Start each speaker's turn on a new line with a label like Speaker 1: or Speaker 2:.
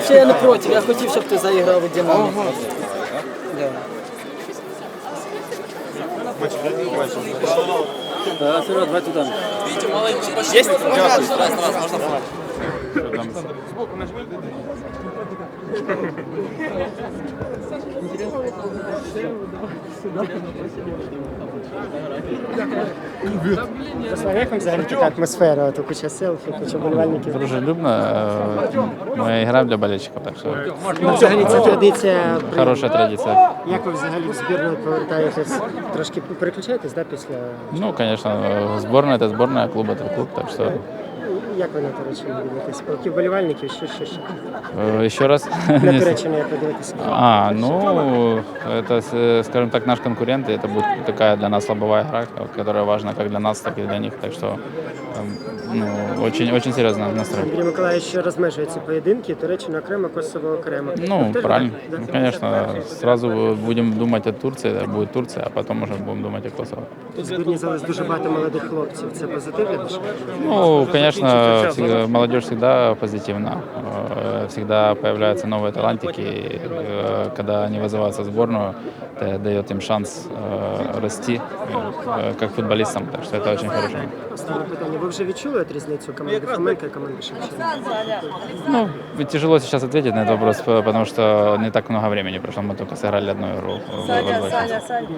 Speaker 1: Взагалі я не проти, я хотів, щоб ти заіграв у Динамо. Да. Да, вперед, давай туда. Есть?
Speaker 2: Руслан, як вам взагалі така атмосфера? От куча селфі, куча болівальників.
Speaker 3: Дружелюбно. э, Мы играем для болельщиков, так что
Speaker 2: Ну, взагалі ця традиція. при-
Speaker 3: хорошая традиция.
Speaker 2: Як ви взагалі в збірну повертаєтесь? Трошки переключаєтесь, да, після.
Speaker 3: Ну, конечно, э, сборная это сборная, клуб это клуб, так что
Speaker 2: Як ви на Туреччину дивитесь? Полки вболівальників, що, що, що?
Speaker 3: э, еще раз.
Speaker 2: На Туреччину як ви дивитесь?
Speaker 3: А, ну, это, с- скажем так, наш конкурент, и это будет такая для нас лобовая игра, которая важна как для нас, так и для них. Так что, эм, ну, очень, очень серьезно настрой.
Speaker 2: Андрій Миколаївич розмежує ці поєдинки, Туреччина окремо, Косово окремо.
Speaker 3: Ну,
Speaker 2: Теж
Speaker 3: правильно.
Speaker 2: так,
Speaker 3: Ну,
Speaker 2: да?
Speaker 3: конечно, сразу будем думать о Турции, это будет Турция, а потом уже будем думать о Косово.
Speaker 2: В збірні зараз дуже багато молодих хлопців. Це позитив для душі?
Speaker 3: Ну, конечно, всегда- молодежь всегда позитивна. Э, Всегда появляются новые талантики. и, э, Когда они вызываются в сборную, это дает им шанс э, расти э, как футболистам. Так что это очень хорошо.
Speaker 2: Останнє питання. Ви вже відчули от різницю команди Фоменка і команди Шевченка?
Speaker 3: Ну, ведь тяжело сейчас ответить на этот вопрос, потому что не так много времени прошло. Мы только сыграли одну игру. в- в- в-